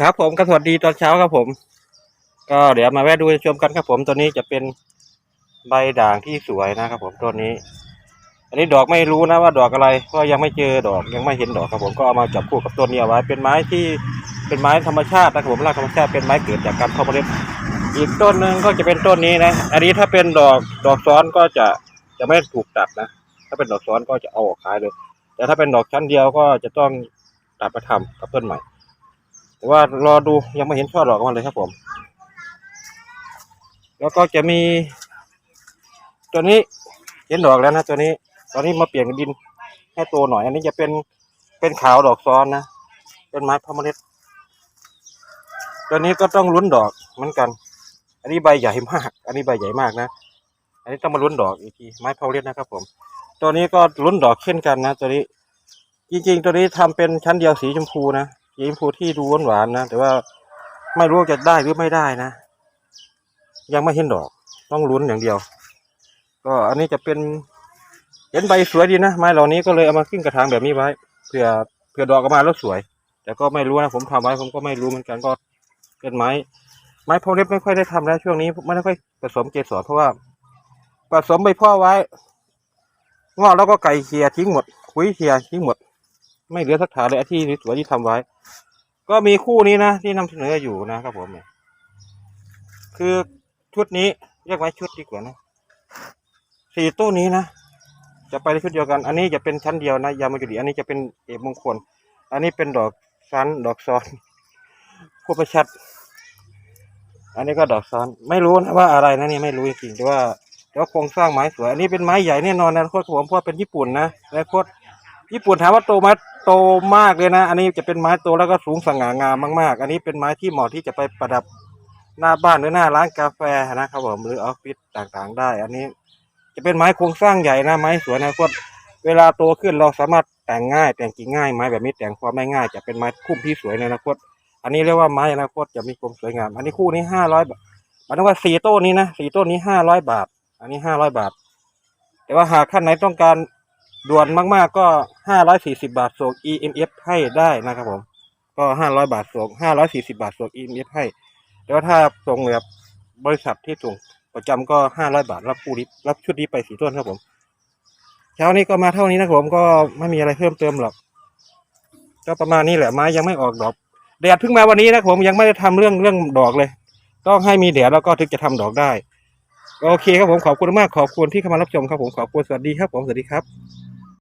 ครับผมก็สวัสดีตอนเช้าครับผม ก็เดี๋ยวมาแวะดูชมกันครับผมตัวนี้จะเป็นใบด่างที่สวยนะครับผมต้นนี้ อันนี้ดอกไม่รู้นะว่าดอกอะไรเพราะยังไม่เจอดอกยังไม่เห็นดอกครับผมก็เอามาจับคู่กับต้นนี้เอาไว้เป็นไม้ที่เป็นไม้ธรรมชาตินะครับผมรากธรรมชาติเป็นไม้เกิดจากการเพาะเมล็ดอีกต้นหนึ่งก็จะเป็นต้นนี้นะ อันนี้ถ้าเป็นดอกดอกซ้อนก็จะจะไม่ถูกตัดนะ ถ้าเป็นดอกซ้อนก็จะเอาออกขายเลย แต่ถ้าเป็นดอกชั้นเดียวก็จะต้องตัดมาทำกับต้นใหม่ แต่ว่ารอดูยังไม่เห็นช่อดอกออกมาเลยครับผม แล้วก็จะมี ตัวนี้เห็นดอกแล้วนะตัวนี้ ตอนนี้มาเปลี่ยนดินให้โตหน่อย อันนี้จะเป็นเป็นขาวดอกซ้อนนะ เป็นไม้พะเมล็ดตัวนี้ก็ต้องลุ้นดอกเหมือนกัน อันนี้ใบใหญ่มาก อันนี้ใบใหญ่มากนะ อันนี้ต้องมาลุ้นดอกอีกทีไม้พะเมล็ดนะครับ ผม ตัวนี้ก็ลุ้นดอกเช่นกันนะ ตัวนี้ จริงๆ ตัวนี้ทำเป็นชั้นเดียวสีชมพูนะ สีชมพูที่ดูหวานๆนะ แต่ว่าไม่รู้จะได้หรือไม่ได้นะ ยังไม่เห็นดอก ต้องลุ้นอย่างเดียว ก็อันนี้จะเป็นเห็นใบสวยดีนะไม้เหล่านี้ก็เลยเอามาขึ้นกระถางแบบนี้ไว้เผื่อเผื่อดอกออกมาแล้วสวย แต่ก็ไม่รู้นะผมทำไว้ผมก็ไม่รู้เหมือนกันก็เป็นไม้ ไม้พอเล็บไม่ค่อยได้ทำแล้วช่วงนี้ไม่ค่อยผสมเกสรเพราะว่าผสมใบพ่อไว้งอกแล้วก็ไก่เคียทิ้งหมด คุยเคียทิ้งหมด ไม่เหลือสักถานเลยที่สวยที่ทำไว้ ก็มีคู่นี้นะที่นำเสนออยู่นะครับผมเนี่ยคือชุดนี้เรียกไว้ชุดดีกว่านะสี่ตู้นี้นะจะไปในชุดเดียวกัน อันนี้จะเป็นชั้นเดียวนะยามาจุดีอันนี้จะเป็นเอกมงคล อันนี้เป็นดอกซันดอกซ้อนคู่ประชัด อันนี้ก็ดอกซ้อนไม่รู้นะว่าอะไรนะนี่ไม่รู้จริงๆแต่ว่าแต่ว่าโครงสร้างไม้สวย อันนี้เป็นไม้ใหญ่แน่นอนนะโคตรผมเพราะเป็นญี่ปุ่นนะและโคตร ญี่ปุ่นถามว่าโตไหมโตมากเลยนะ อันนี้จะเป็นไม้โตแล้วก็สูงสง่างามมากๆ อันนี้เป็นไม้ที่เหมาะที่จะไปประดับหน้าบ้านหรือหน้าร้านกาแฟนะครับผมหรือออฟฟิศต่างๆ ได้ อันนี้จะเป็นไม้โครงสร้างใหญ่นะไม้สวยนะโคตเวลาโตขึ้นเราสามารถแต่งง่าย แต่งกิ่งง่ายไม้แบบนี้แต่งความไม่ง่ายจะเป็นไม้คุ้มที่สวยในอนาคต อันนี้เรียกว่าไม้อนาคตจะมีความสวยงาม อันนี้คู่นี้ห้าร้อยบาทหมายถึงว่าสี่ต้นนี้นะสี่ต้นนี้ห้าร้อยบาท อันนี้ห้าร้อยบาท แต่ว่าหากท่านไหนต้องการ ด่วนมากๆก็ห้าร้อยสี่สิบาทส่ง EMF ให้ได้นะครับผม ก็ห้าร้อยบาทส่งห้าร้อยสี่สิบาทส่ง EMF ให้แต่ว่าถ้าส่งแบบบริษัทที่ส่งประจำก็ห้าร้อยบาทรับคู่นี้รับชุดนี้ไปสี่ต้นครับผม เช้านี้ก็มาเท่านี้นะครับผมก็ไม่มีอะไรเพิ่มเติมหรอก ก็ประมาณนี้แหละไม้ยังไม่ออกดอกแดดเพิ่งมาวันนี้นะครับผมยังไม่ได้ทำเรื่องเรื่องดอกเลย ต้องให้มีแดดแล้วก็ถึงจะทำดอกได้ โอเคครับผมขอบคุณมากขอบคุณที่เข้ามารับชมครับผมขอบคุณสวัสดีครับผมสวัสดีครับ